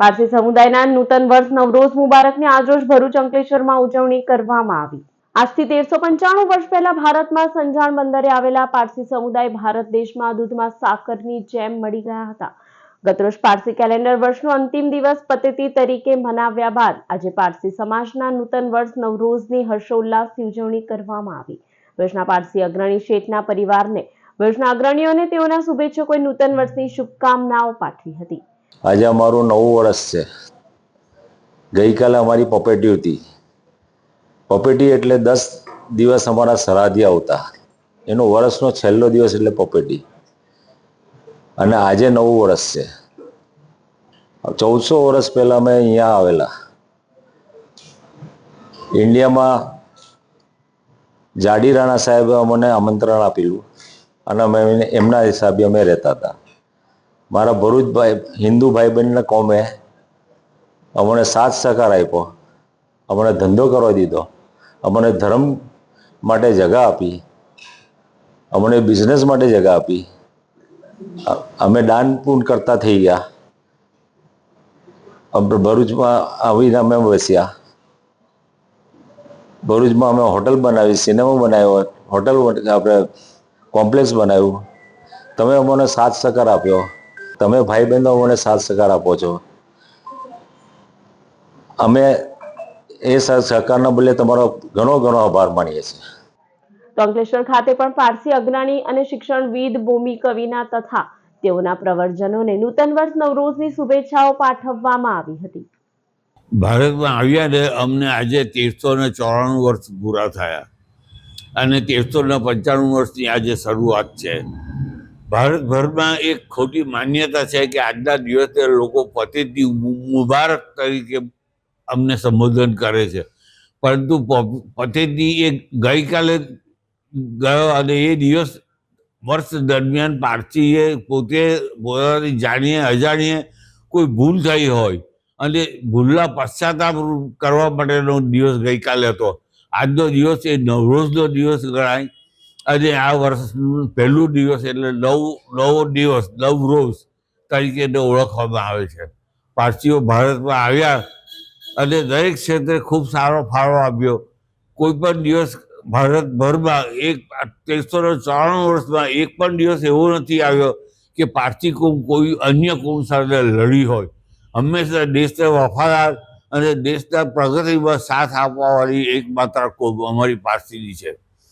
પારસી સમુદાયના નૂતન વર્ષ નવરોઝ મુબારકની આજરોજ ભરૂચ અંકલેશ્વરમાં ઉજવણી કરવામાં આવી. આજથી તેરસો પંચાણું વર્ષ પહેલા ભારતમાં સંજાણ બંદરે આવેલા પારસી સમુદાય ભારત દેશમાં દૂધમાં સાકરની જેમ મળી ગયા હતા. ગતરોજ પારસી કેલેન્ડર વર્ષનો અંતિમ દિવસ પતેતી તરીકે મનાવ્યા બાદ આજે પારસી સમાજના નૂતન વર્ષ નવરોઝની હર્ષોલ્લાસથી ઉજવણી કરવામાં આવી. વર્ષના પારસી અગ્રણી શેઠના પરિવારને વર્ષના અગ્રણીઓને તેઓના શુભેચ્છકોએ નૂતન વર્ષની શુભકામનાઓ પાઠવી હતી. આજે અમારું નવું વર્ષ છે. ગઈકાલે અમારી પપેટી હતી. પપેટી એટલે દસ દિવસ અમારા સરાધી આવતા. એનો વર્ષનો છેલ્લો દિવસ એટલે પપેટી. અને આજે નવું વર્ષ છે. ચૌદસો વર્ષ પહેલાં અમે અહીંયા આવેલા. ઇન્ડિયામાં જાડી રાણા સાહેબે અમને આમંત્રણ આપેલું. અને અમે એમના હિસાબે અમે રહેતા હતા. મારા ભરૂચ ભાઈ હિન્દુ ભાઈ બહેનને કોમે અમને સાથ સહકાર આપ્યો. અમને ધંધો કરવા દીધો. અમને ધર્મ માટે જગા આપી. અમને બિઝનેસ માટે જગા આપી. અમે દાન પૂન કરતા થઈ ગયા. અમે, ભરૂચમાં આવીને અમે વસ્યા. ભરૂચમાં અમે હોટલ બનાવી, સિનેમા બનાવ્યો, હોટલ આપણે કોમ્પ્લેક્સ બનાવ્યું. તમે અમને સાથ સહકાર આપ્યો. તમે ભાઈ બહેનો અમને સાથ સહકાર આપો છો. અમે એ સહ- સહકારના બદલે તમારો ઘણો ઘણો આભાર માનીએ છીએ. તો અંકલેશ્વર ખાતે પણ પારસી અગ્રણી અને શિક્ષણવિદ ભૂમિ કવિના તથા તેઓના પ્રવર્જનોને નૂતન વર્ષ નવરોઝની શુભેચ્છાઓ પાઠવવામાં આવી હતી. ભારતમાં આવ્યા ને અમને આજે તેરસો ને ચોરાણું વર્ષ પૂરા થયા. અને તેરસો ને પંચાણું વર્ષની આજે શરૂઆત છે. ભારતભરમાં એક ખોટી માન્યતા છે કે આજના દિવસે લોકો પતિથી મુબારક તરીકે અમને સંબોધન કરે છે. પરંતુ પતિથી એ ગઈકાલે ગયો અને એ દિવસ વર્ષ દરમિયાન પારસીએ પોતે પોતાની જાણીએ, અજાણીએ કોઈ ભૂલ થઈ હોય અને ભૂલના પશ્ચાતાપ કરવા માટેનો દિવસ ગઈકાલે હતો. આજનો દિવસ એ નવરોજનો દિવસ ગણાય. અને આ વર્ષનું પહેલું દિવસ એટલે નવ, નવો દિવસ, નવ રોજ તરીકે એને ઓળખવામાં આવે છે. પારસીઓ ભારતમાં આવ્યા અને દરેક ક્ષેત્રે ખૂબ સારો ફાળો આપ્યો. કોઈ પણ દિવસ ભારતભરમાં એક ત્રેસો ને ચોરાણું વર્ષમાં એક પણ દિવસ એવો નથી આવ્યો કે પારસી કુંભ કોઈ અન્ય કુંભ સાથે લડી હોય. હંમેશા દેશને વફાદાર અને દેશના પ્રગતિમાં સાથ આપવાવાળી એકમાત્ર કુંભ અમારી પારસીની છે.